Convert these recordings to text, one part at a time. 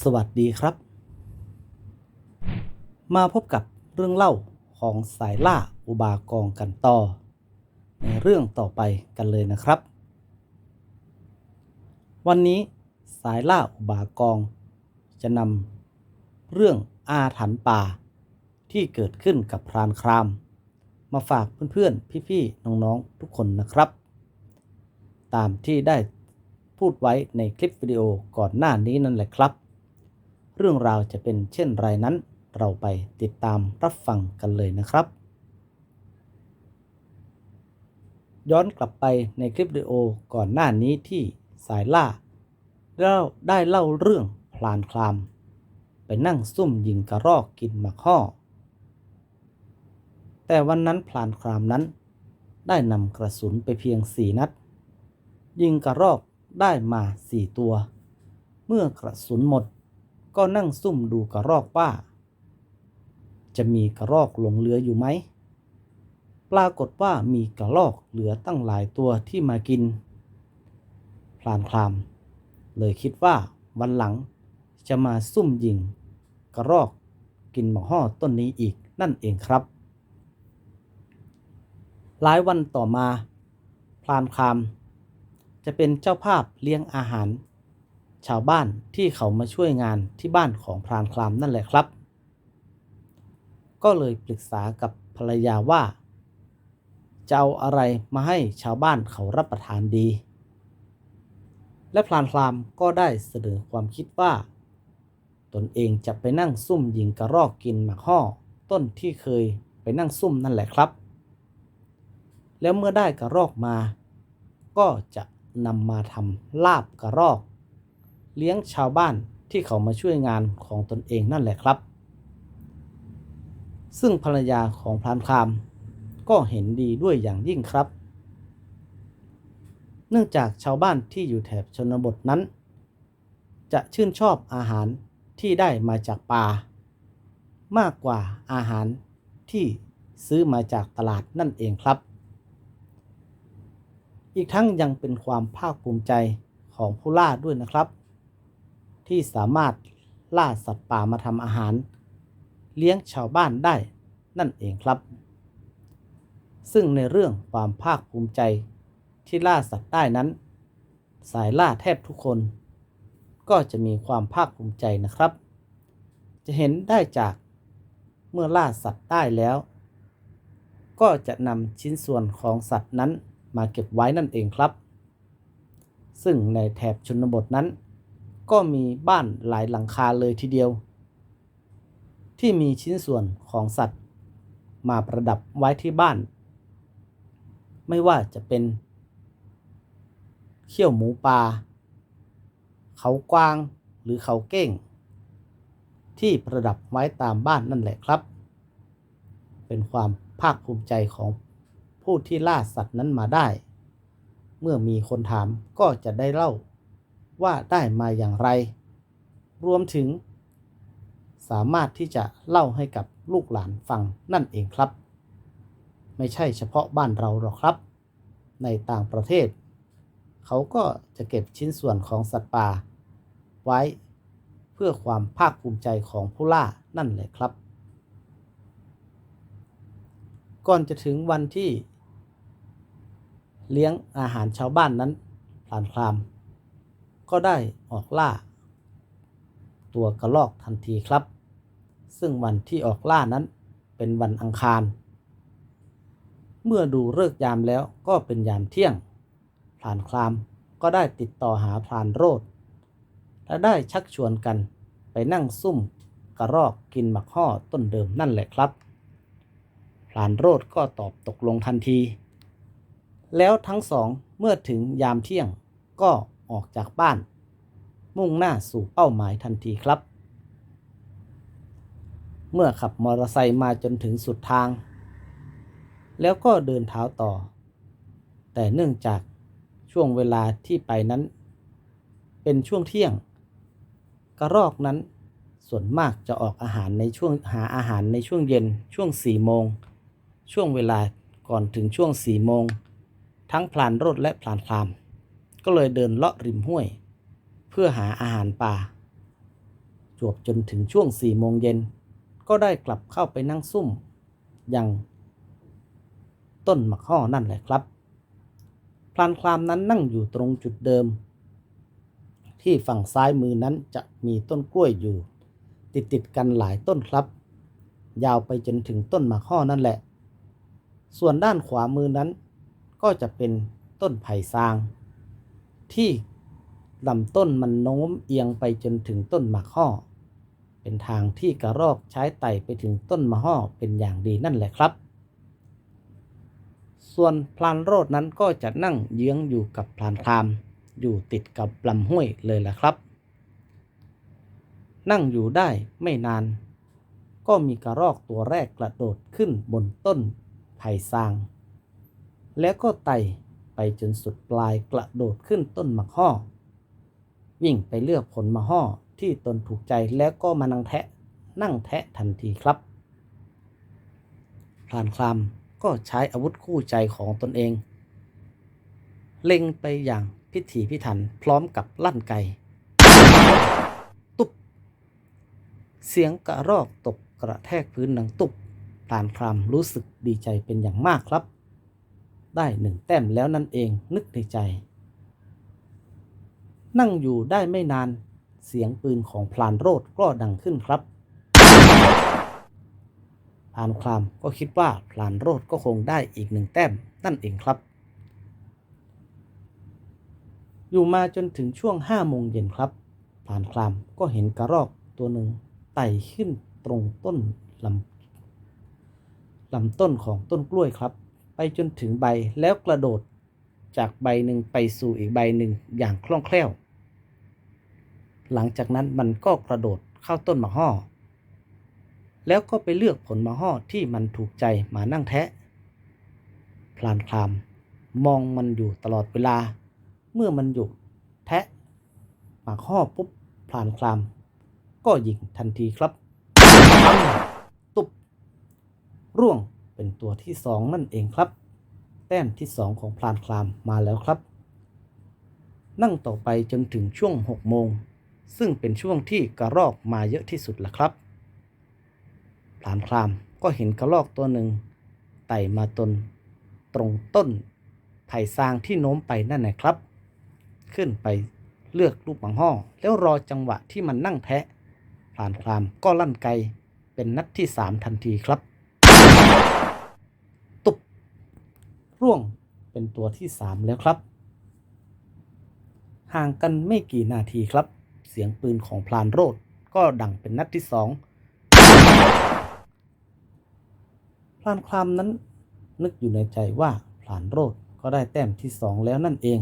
สวัสดีครับ มาพบกับเรื่องเล่าของสายล่าอุบากองกันต่อ ในเรื่องต่อไปกันเลยนะครับ วันนี้สายล่าอุบากอง จะนำเรื่องอาถรรพ์ป่า ที่เกิดขึ้นกับพรานคราม มาฝากเพื่อนๆ พี่ๆ น้องๆ ทุกคนนะครับ ตามที่ได้พูดไว้ในคลิปวิดีโอก่อนหน้านี้นั่นแหละครับ เรื่องราวจะเป็นเช่นไรนั้น เราไปติดตามรับฟังกันเลยนะครับ ย้อนกลับไปในคลิปวิดีโอก่อนหน้านี้ที่สายล่าเราได้เล่าเรื่องพลานคลาม ไปนั่งซุ่มยิงกระรอกกินหมากห่อแต่วันนั้นพลานคลามนั้น ได้นำกระสุนไปเพียงสี่นัด ยิงกระรอกได้มาสี่ตัว เมื่อกระสุนหมด ก็นั่งซุ่มดูกระรอกว่าจะมีกระรอกหลงเหลืออยู่ไหม ปรากฏว่ามีกระรอกเหลือตั้งหลายตัวที่มากิน พลานคลาม เลยคิดว่าวันหลังจะมาซุ่มยิง กระรอกกินหมอห่อต้นนี้อีกนั่นเองครับ หลายวันต่อมา พลานคลาม จะเป็นเจ้าภาพเลี้ยงอาหาร ชาวบ้านที่เขามาช่วยงานที่บ้านของพรานคลามนั่นแหละครับ ก็เลยปรึกษากับภรรยาว่าจะเอาอะไรมาให้ชาวบ้านเขารับประทานดี และพลานคลามก็ได้เสนอความคิดว่า ตนเองจะไปนั่งซุ่มยิงกระรอกกินหมากห่อต้นที่เคยไปนั่งซุ่มนั่นแหละครับ แล้วเมื่อได้กระรอกมา ก็จะนำมาทำลาบกระรอก เลี้ยงชาวบ้านที่เขามาช่วยงานของตนเองนั่นแหละครับ ซึ่งภรรยาของพรานคามก็เห็นดีด้วยอย่างยิ่งครับ เนื่องจากชาวบ้านที่อยู่แถบชนบทนั้น จะชื่นชอบอาหารที่ได้มาจากป่ามากกว่าอาหารที่ซื้อมาจากตลาดนั่นเองครับ อีกทั้งยังเป็นความภาคภูมิใจของผู้ล่าด้วยนะครับ ที่สามารถล่าสัตว์ป่ามาทำอาหาร เลี้ยงชาวบ้านได้นั่นเองครับ ซึ่งในเรื่องความภาคภูมิใจที่ล่าสัตว์ได้นั้น สายล่าแทบทุกคน ก็จะมีความภาคภูมิใจนะครับ จะเห็นได้จากเมื่อล่าสัตว์ได้แล้ว ก็จะนำชิ้นส่วนของสัตว์นั้นมาเก็บไว้นั่นเองครับ ซึ่งในแถบชนบทนั้น ก็มีบ้านหลายหลังคาเลยทีเดียว ที่มีชิ้นส่วนของสัตว์ มาประดับไว้ที่บ้าน ไม่ว่าจะเป็นเขี้ยวหมูปลาเขากวางหรือเขาเก้ง ที่ประดับไว้ตามบ้านนั่นแหละครับ เป็นความภาคภูมิใจของผู้ที่ล่าสัตว์นั้นมาได้ เมื่อมีคนถามก็จะได้เล่า ว่าได้มาอย่างไร รวมถึง สามารถที่จะเล่าให้กับลูกหลานฟังนั่นเองครับ ไม่ใช่เฉพาะบ้านเราหรอกครับ ในต่างประเทศ เขาก็จะเก็บชิ้นส่วนของสัตว์ป่า ไว้เพื่อความภาคภูมิใจของผู้ล่านั่นแหละครับก่อนจะถึงวันที่ เลี้ยงอาหารชาวบ้านนั้นพลานคลาม ก็ได้ออกล่า ตัวกระลอกทันทีครับ ซึ่งวันที่ออกล่านั้นเป็นวันอังคาร เมื่อดูเลิกยามแล้วก็เป็นยามเที่ยงพลานคลามก็ได้ติดต่อหาพลานโรดและได้ชักชวนกันไปนั่งซุ่มกระรอกกินหมักห่อต้นเดิมนั่นแหละครับพลานโรดก็ตอบตกลงทันที แล้วทั้งสองเมื่อถึงยามเที่ยงก็ ออกจากบ้าน มุ่งหน้าสู่เป้าหมายทันทีครับ เมื่อขับมอเตอร์ไซค์มาจนถึงสุดทาง แล้วก็เดินเท้าต่อ แต่เนื่องจากช่วงเวลาที่ไปนั้น เป็นช่วงเที่ยง กระรอกนั้นส่วนมากจะออกอาหารในช่วงหาอาหารในช่วงเย็นช่วงสี่โมง ช่วงเวลาก่อนถึงช่วงสี่โมง ทั้งพลานรดและพลานคลาม ก็เลยเดินเลาะริมห้วย เพื่อหาอาหารป่า จวบจนถึงช่วงสี่โมงเย็น ก็ได้กลับเข้าไปนั่งซุ่ม ยัง ต้นมะข้อนั่นแหละครับ พลานคลามนั้นนั่งอยู่ตรงจุดเดิม ที่ฝั่งซ้ายมือนั้นจะมีต้นกล้วยอยู่ ติดติดกันหลายต้นครับ ยาวไปจนถึงต้นมะข้อนั่นแหละ ส่วนด้านขวามือนั้น ก็จะเป็นต้นไผ่ซาง ที่ลำต้นมันโน้มเอียงไปจนถึงต้นมะข้อ เป็นทางที่กระรอกใช้ไต่ไปถึงต้นมะฮ่อเป็นอย่างดีนั่นแหละครับ ส่วนพลานโรดนั้นก็จะนั่งเยื้องอยู่กับพลานคาม อยู่ติดกับลำห้วยเลยแหละครับ นั่งอยู่ได้ไม่นาน ก็มีกระรอกตัวแรกกระโดดขึ้นบนต้นไผ่ซาง แล้วก็ไต่ ไปจนสุดปลายกระโดดขึ้นต้นมะฮ่อ วิ่งไปเลือกผลมะฮ่อที่ตนถูกใจแล้วก็มานั่งแทะนั่งแทะทันทีครับพลานคลามก็ใช้อาวุธคู่ใจของตนเอง เล็งไปอย่างพิถีพิถันพร้อมกับลั่นไกตุบเสียงกระรอกตกกระแทกพื้นดังตุบพลานคลามรู้สึกดีใจเป็นอย่างมากครับ ได้หนึ่งแต้มแล้วนั่นเองนึกในใจ นั่งอยู่ได้ไม่นานเสียงปืนของพลานโรดก็ดังขึ้นครับพลานคลามก็คิดว่าพลานโรดก็คงได้อีกหนึ่งแต้มนั่นเองครับ อยู่มาจนถึงช่วงห้าโมงเย็นครับพลานคลามก็เห็นกระรอกตัวหนึ่งไต่ขึ้นตรงต้นลำลำต้นของต้นกล้วยครับ จนถึงใบแล้วกระโดดจากใบหนึ่งไปสู่อีกใบหนึ่งอย่างคล่องแคล่ว หลังจากนั้นมันก็กระโดดเข้าต้นมะฮ่อ แล้วก็ไปเลือกผลมะฮ่อที่มันถูกใจมานั่งแทะ พลานคลามมองมันอยู่ตลอดเวลา เมื่อมันหยุดแทะหมากฮ่อปุ๊บพลานคลาม ก็ยิงทันทีครับ ตุบร่วง เป็นตัวที่สองนั่นเองครับ แต้มที่สองของพลานคลามมาแล้วครับ นั่งต่อไปจนถึงช่วงหกโมง ซึ่งเป็นช่วงที่กระรอกมาเยอะที่สุดละครับพลานคลามก็เห็นกระรอกตัวหนึ่งไต่มาตน ตรงต้นไผ่ซางที่โน้มไปนั่นนะครับ ขึ้นไปเลือกลูกบังห้อแล้วรอจังหวะที่มันนั่งแทะพลานคลามก็ลั่นไกเป็นนัดที่สามทันทีครับ ร่วงเป็นตัวที่สามแล้วครับ ห่างกันไม่กี่นาทีครับ เสียงปืนของพลานโรดก็ดังเป็นนัดที่สองพลานคลามนั้นนึกอยู่ในใจว่าพลานโรดก็ได้แต้มที่สองแล้วนั่นเอง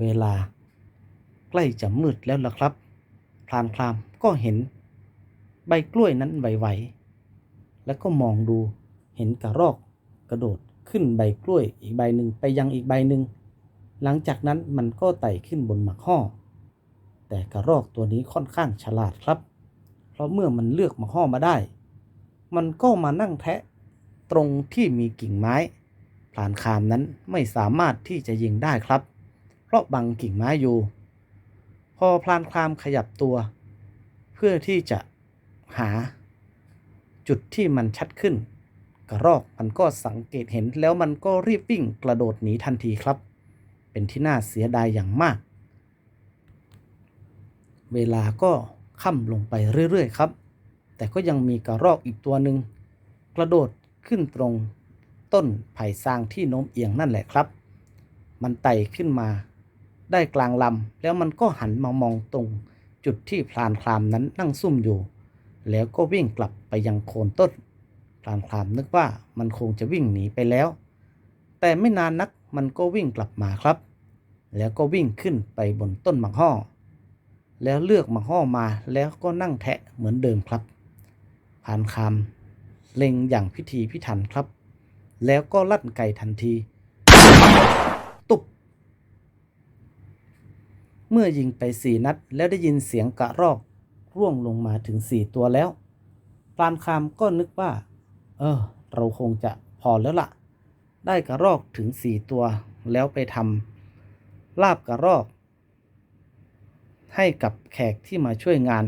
เวลาใกล้จะมืดแล้วล่ะครับพลานคลามก็เห็นใบกล้วยนั้นไหวๆแล้วก็มองดูเห็นกระรอกกระโดด ขึ้นใบกล้วยอีกใบหนึ่งไปยังอีกใบหนึ่ง หลังจากนั้นมันก็ไต่ขึ้นบนหมากห้อแต่กระรอกตัวนี้ค่อนข้างฉลาดครับ เพราะเมื่อมันเลือกหมากห้อมาได้ มันก็มานั่งแทะตรงที่มีกิ่งไม้พลานคามนั้นไม่สามารถที่จะยิงได้ครับ เพราะบังกิ่งไม้อยู่ พอพลานคลามขยับตัว เพื่อที่จะหา จุดที่มันชัดขึ้น กระรอกมันก็สังเกตเห็นแล้วมันก็รีบวิ่งกระโดดหนีทันทีครับ เป็นที่น่าเสียดายอย่างมาก เวลาก็ค่ำลงไปเรื่อยๆครับ แต่ก็ยังมีกระรอกอีกตัวหนึ่งกระโดดขึ้นตรงต้นไผ่ซางที่โน้มเอียงนั่นแหละครับ มันไต่ขึ้นมาได้กลางลำแล้วมันก็หันมามองตรงจุดที่พลานคลามนั้นนั่งซุ่มอยู่ แล้วก็วิ่งกลับไปยังโคนต้น ลานคลามนึกว่ามันคงจะวิ่งหนีไปแล้ว แต่ไม่นานนักมันก็วิ่งกลับมาครับ แล้วก็วิ่งขึ้นไปบนต้นหมากฮ่อแล้วเลือกหมากฮ่อมาแล้วก็นั่งแทะเหมือนเดิมครับพลานคามเล็งอย่างพิธีพิถันครับ แล้วก็ลั่นไก่ทันที ตุบเมื่อยิงไปสี่นัด แล้วได้ยินเสียงกระรอกร่วงลงมาถึงสี่ตัวแล้วพลานคามก็นึกว่า เออ เราคงจะพอแล้วละ่ะ ได้กระรอกถึงสี่ตัว แล้วไปทำลาบกระรอก ให้กับแขกที่มาช่วยงาน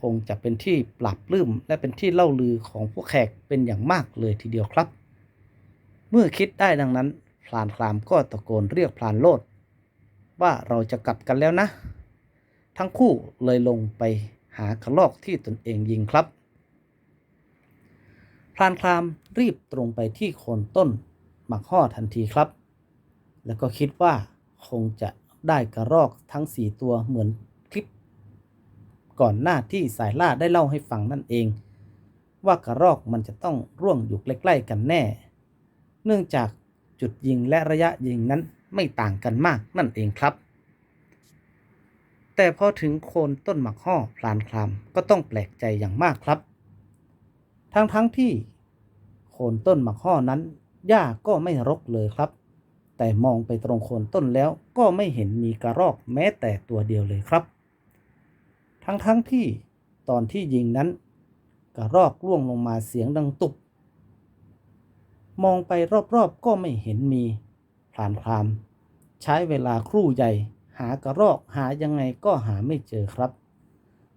คงจะเป็นที่ปรับลื้มและเป็นที่เล่าลือของพวกแขกเป็นอย่างมากเลยทีเดียวครับ เมื่อคิดได้ดังนั้นพลานคลามก็ตะโกนเรียกพลานโลด ว่าเราจะกลับกันแล้วนะ ทั้งคู่เลยลงไปหากระลอกที่ตนเองยิงครับ พลานคลามรีบตรงไปที่โคนต้นหมักห่อทันทีครับ แล้วก็คิดว่าคงจะได้กระรอกทั้งสี่ตัวเหมือนคลิป ก่อนหน้าที่สายล่าได้เล่าให้ฟังนั่นเอง ว่ากระรอกมันจะต้องร่วงอยู่ใกล้ๆกันแน่ เนื่องจากจุดยิงและระยะยิงนั้นไม่ต่างกันมากนั่นเองครับ แต่พอถึงโคนต้นหมักห่อพลานคลามก็ต้องแปลกใจอย่างมากครับ ทั้งๆทที่ คนต้นหมักห่อนั้นหญ้าก็ไม่รกเลยครับ แต่มองไปตรงโคนต้นแล้วก็ไม่เห็นมีกระรอกแม้แต่ตัวเดียวเลยครับ ทั้งๆทที่ตอนที่ยิงนั้น กระรอกร่วงลงมาเสียงดังตุบมองไปรอบๆก็ไม่เห็นมีพลานคลาม ใช้เวลาครู่ใหญ่ หากระรอกหายังไงก็หาไม่เจอครับ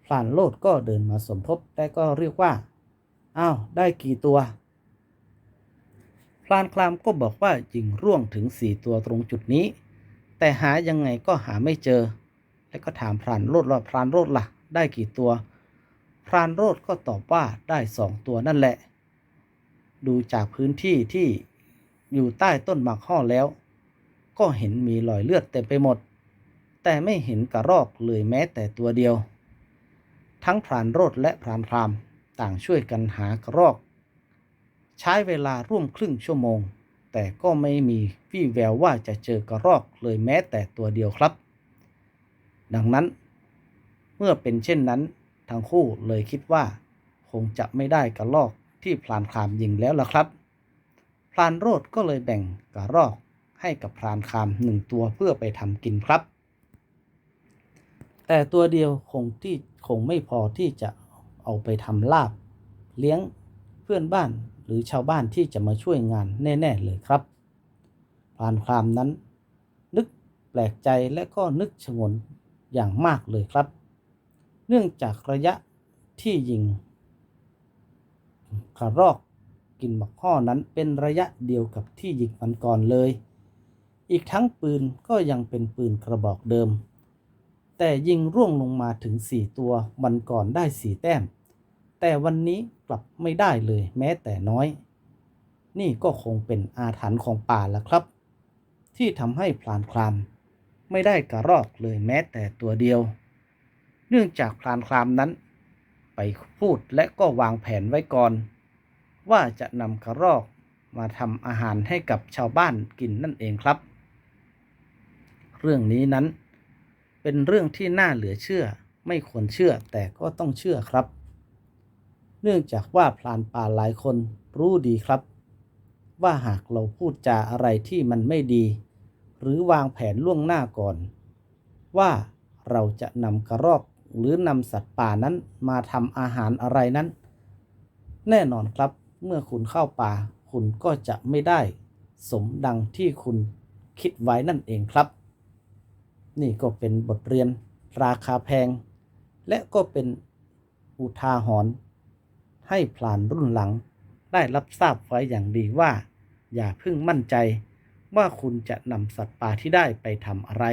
พลานโลดก็เดินมาสมทบแต่ก็เรียกว่า อ้าว ได้กี่ตัว พลานคลามก็บอกว่ายิงร่วงถึงสี่ตัวตรงจุดนี้ แต่หายังไงก็หาไม่เจอ แล้วก็ถามพรานโรดว่าพรานโรดล่ะ ได้กี่ตัว พรานโรดก็ตอบว่าได้สองตัวนั่นแหละ ดูจากพื้นที่ที่อยู่ใต้ต้นหมากห่อแล้ว ก็เห็นมีรอยเลือดเต็มไปหมด แต่ไม่เห็นกระรอกเลยแม้แต่ตัวเดียว ทั้งพรานโรดและพรานพรามต่างช่วยกันหากระรอก ใช้เวลาร่วมครึ่งชั่วโมง แต่ก็ไม่มีวี่แววว่าจะเจอกระรอกเลยแม้แต่ตัวเดียวครับ ดังนั้น เมื่อเป็นเช่นนั้น ทั้งคู่เลยคิดว่า คงจะไม่ได้กระรอกที่พลานคามยิงแล้วล่ะครับ พลานโรดก็เลยแบ่งกระรอกให้กับพลานคามหนึ่งตัวเพื่อไปทำกินครับ แต่ตัวเดียวคงที่คงไม่พอที่จะเอาไปทำลาบ เลี้ยงเพื่อนบ้าน หรือชาวบ้านที่จะมาช่วยงานแน่ ๆ เลยครับพรานครามนั้น นึกแปลกใจและก็นึกชงนอย่างมากเลยครับ เนื่องจากระยะที่ยิงกระรอกกินหมักข้อนั้นเป็นระยะเดียวกับที่ยิงมันก่อนเลย อีกทั้งปืนก็ยังเป็นปืนกระบอกเดิม แต่ยิงร่วงลงมาถึงสี่ตัววันก่อนได้สี่แต้ม แต่วันนี้กลับไม่ได้เลยแม้แต่น้อย นี่ก็คงเป็นอาถรรพ์ของป่าละครับ ที่ทำให้พลานคลามไม่ได้กระรอกเลยแม้แต่ตัวเดียว เนื่องจากพลานคลามนั้น ไปพูดและก็วางแผนไว้ก่อน ว่าจะนำกระรอกมาทำอาหารให้กับชาวบ้านกินนั่นเองครับ เรื่องนี้นั้น เป็นเรื่องที่น่าเหลือเชื่อ ไม่ควรเชื่อแต่ก็ต้องเชื่อครับ เนื่องจากว่าพลานป่าหลายคนรู้ดีครับ ว่าหากเราพูดจาอะไรที่มันไม่ดี หรือวางแผนล่วงหน้าก่อน ว่าเราจะนำกระรอกหรือนำสัตว์ป่านั้นมาทำอาหารอะไรนั้น แน่นอนครับเมื่อคุณเข้าป่า คุณก็จะไม่ได้ สมดังที่คุณคิดไว้นั่นเองครับ นี่ก็เป็นบทเรียนราคาแพง และก็เป็นอุทาหรณ์ ให้พลานรุ่นหลัง ได้รับทราบไว้อย่างดีว่า อย่าเพิ่งมั่นใจ ว่าคุณจะนำสัตว์ป่าที่ได้ไปทำอะไร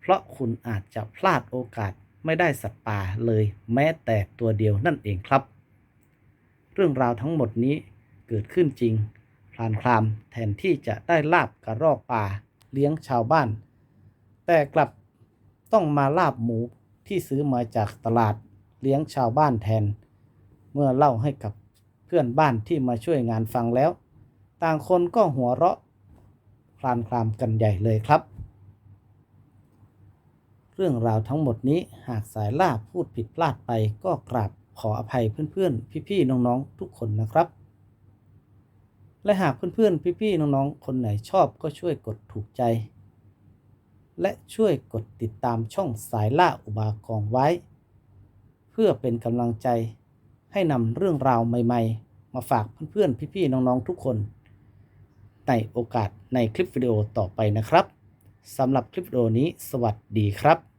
เพราะคุณอาจจะพลาดโอกาสไม่ได้สัตว์ป่าเลยแม้แต่ตัวเดียวนั่นเองครับ เรื่องราวทั้งหมดนี้เกิดขึ้นจริงพลานคลามแทนที่จะได้ลาบกระรอกป่าเลี้ยงชาวบ้าน แต่กลับต้องมาลาบหมูที่ซื้อมาจากตลาดเลี้ยงชาวบ้านแทน เมื่อเล่าให้กับเพื่อนบ้านที่มาช่วยงานฟังแล้ว ต่างคนก็หัวเราะคลานคลามกันใหญ่เลยครับ เรื่องราวทั้งหมดนี้หากสายล่าพูดผิดพลาดไปก็กราบขออภัยเพื่อนๆ พี่ๆ น้องๆ ทุกคนนะครับ และหากเพื่อนๆ พี่ๆ น้องๆ คนไหนชอบก็ช่วยกดถูกใจ และช่วยกดติดตามช่องสายล่าอุบากองไว้ เพื่อเป็นกำลังใจ ให้นำเรื่องราวใหม่ ๆ มาฝากเพื่อนๆ พี่ๆ น้องๆ ทุกคน ในโอกาสในคลิปวิดีโอต่อไปนะครับสำหรับคลิปวิดีโอนี้ สวัสดีครับ